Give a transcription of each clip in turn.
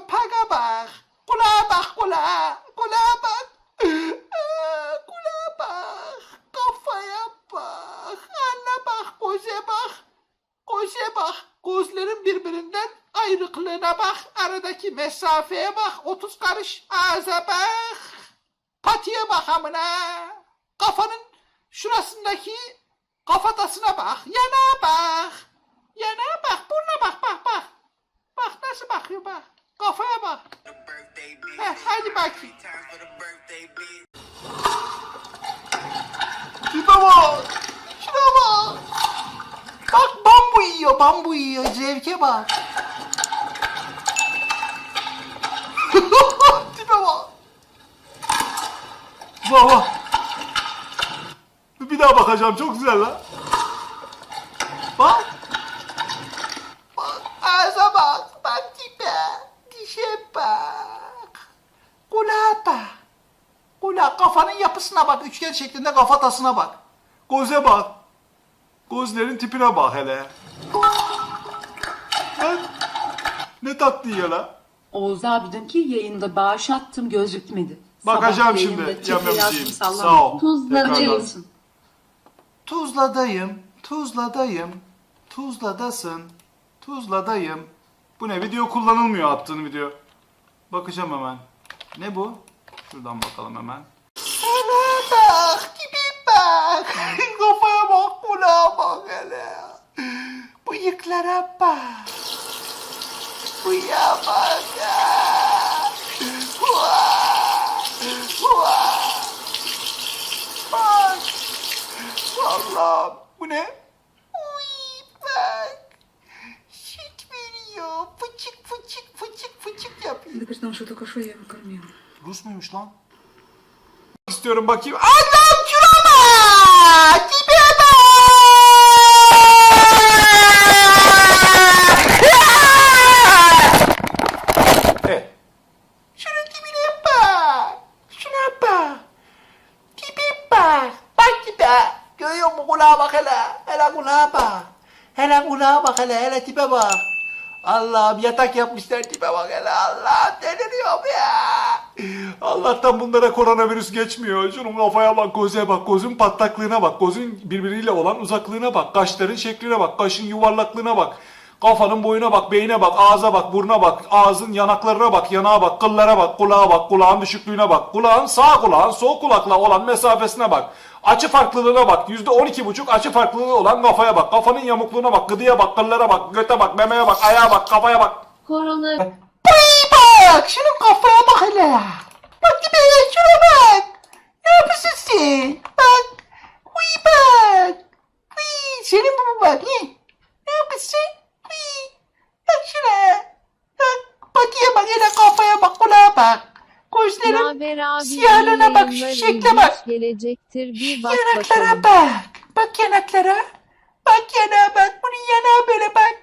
Paga bak. Kulağa bak kulağa. Kulağa bak. Aa, kulağa bak. Kafaya bak. Anne bak. Göze bak. Göze bak. Gözlerin birbirinden ayrıklığına bak. Aradaki mesafeye bak. 30 karış ağza bak. Patiye bak amına. Kafanın şurasındaki kafatasına bak. Yana bak. Yana bak. Burnuna bak bak bak. Bak nasıl bakıyor bak. Kafaya bak. Heh, hadi bakayım. Şuna bak. Şuna bak. Bak bambu yiyor bambu yiyor. Zevke bak. Tipe bak. Baba. Bir daha bakacağım çok güzel lan. Bak. Bak ağza bak. Bak tipe. Dişe bak. Kulağa bak. Kulağa kafanın yapısına bak. Üçgen şeklinde kafatasına bak. Göze bak. Gözlerin tipine bak hele. Lan, ne tatlı ya la. Oğuz abi dünkü yayında bağış attım gözükmedi. Bakacağım Sabah şimdi. sallama. Sağ ol. Açılsın. Tuzla'dayım. Tuzla'dayım. Tuzla'dasın. Tuzla'dayım. Bu ne? Video kullanılmıyor attığın video. Bakacağım hemen. Ne bu? Şuradan bakalım hemen. Sana bak, gibi bak. Kafaya bak, kulağa bak hele. Bıyıklara bak. Bıyığa bak. ha. Vah, vah. Bak. Allah'ım. Bu ne? Uy bak. Süt veriyor. Fıçık fıçık fıçık fıçık yapıyor. Да потому что только что я его кормила. Rus muymuş lan? İstiyorum bakayım. Adam Bak! Hele kulağa bak hele! Hele tipe bak! Allah'ım yatak yapmışlar tipe bak hele! Allah deliriyorum ya! Allah'tan bunlara koronavirüs geçmiyor. Şunun kafaya bak, göze bak, gözün patlaklığına bak, gözün birbiriyle olan uzaklığına bak, kaşların şekline bak, kaşın yuvarlaklığına bak, kafanın boyuna bak, beyine bak, ağza bak, buruna bak, ağzın yanaklarına bak, yanağa bak, kıllara bak, kulağa bak, kulağın düşüklüğüne bak, kulağın sağ kulağın sol kulakla olan mesafesine bak, açı farklılığına bak, yüzde on iki buçuk açı farklılığı olan kafaya bak, kafanın yamukluğuna bak, gıdıya bak, kıllara bak, göte bak, memeye bak, ayağa bak, kafaya bak. Korona Bıy bak! Şunun kafaya bak hele! Bak gibi şuna bak! Ne yapıyorsun sen? Bak! Uy bak! Uy! Senin bu mu bak? He? Ne yapıyorsun? Uy! Bak şuna! Bak! Patiye bak hele kafaya bak abi Siyahlığına bak, şu şekle bak. gelecektir bir bak yanaklara bakalım. bak! Bak yanaklara! Bak yanağa bak! Bunun yanağı böyle bak!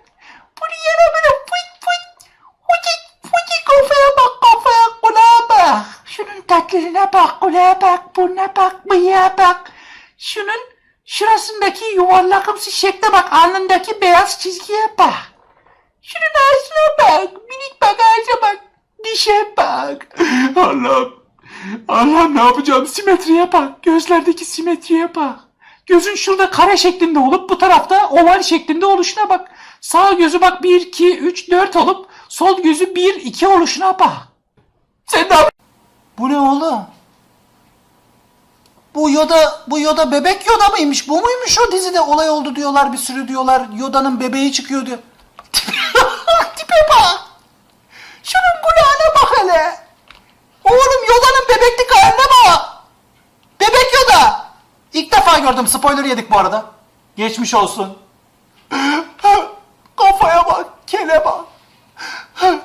Bunun yanağı böyle fıt fıt! Fıcık fıcık kafaya bak kafaya kulağa bak! Şunun tatlılığına bak kulağa bak burnuna bak bıyığa bak! Şunun şurasındaki yuvarlakımsı şekle bak alnındaki beyaz çizgiye bak! Şunun ağzına bak! Minik bak ağza bak! Dişe bak! Allah'ım! Allah'ım ne yapacağım? Simetriye bak. Gözlerdeki simetriye bak. Gözün şurada kare şeklinde olup bu tarafta oval şeklinde oluşuna bak. Sağ gözü bak 1, 2, 3, 4 olup sol gözü 1, 2 oluşuna bak. Sen de Bu ne oğlum? Bu Yoda, bu Yoda bebek Yoda mıymış? Bu muymuş o dizide olay oldu diyorlar bir sürü diyorlar. Yoda'nın bebeği çıkıyor diyor. Tipe bak. Şunun kulağına bak hele. Oğlum Yoda'nın bebeklik haline bak. Bebek Yoda. İlk defa gördüm. Spoiler yedik bu arada. Geçmiş olsun. Kafaya bak. Kele bak.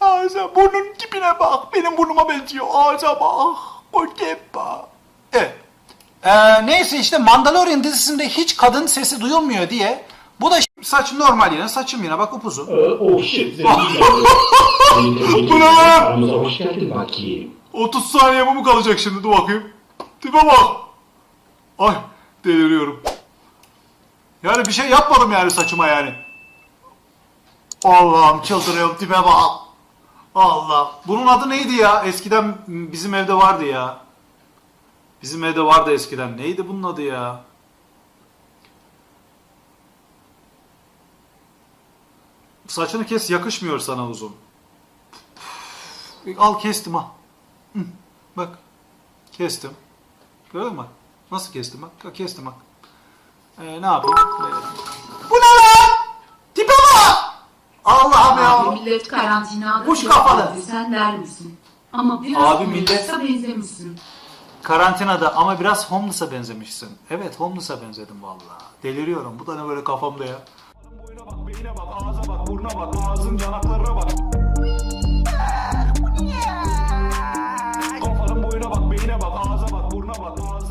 Ağza burnun tipine bak. Benim burnuma benziyor. Ağza bak. Kote bak. Evet. Ee, neyse işte Mandalorian dizisinde hiç kadın sesi duyulmuyor diye. Bu da saç normal yine. Saçım yine bak upuzun. oh shit Bu ne lan? Aramıza hoş geldin bakayım. 30 saniye bu mu kalacak şimdi? Dur bakayım. Tipe bak. Ay deliriyorum. Yani bir şey yapmadım yani saçıma yani. Allah'ım çıldırıyorum tipe bak. Allah. Bunun adı neydi ya? Eskiden bizim evde vardı ya. Bizim evde vardı eskiden. Neydi bunun adı ya? Saçını kes yakışmıyor sana uzun. Al kestim ha. Bak. Kestim. Gördün mü? Nasıl kestim bak. Kestim bak. Ee, ne yapayım? Ee, Bu ne lan? Tipe bak! Allah'ım Abi ya. millet karantinada. Kuş kafalı. Abi Sen der misin? Ama biraz Abi Abi millet- benzemişsin. Karantinada ama biraz homeless'a benzemişsin. Evet homeless'a benzedim vallahi. Deliriyorum. Bu da ne böyle kafamda ya. Boyuna bak, beyine bak, ağza bak, buruna bak, ağzın yanaklarına bak. Kafanın boyuna bak, beyine bak, ağza bak, buruna bak, ağzın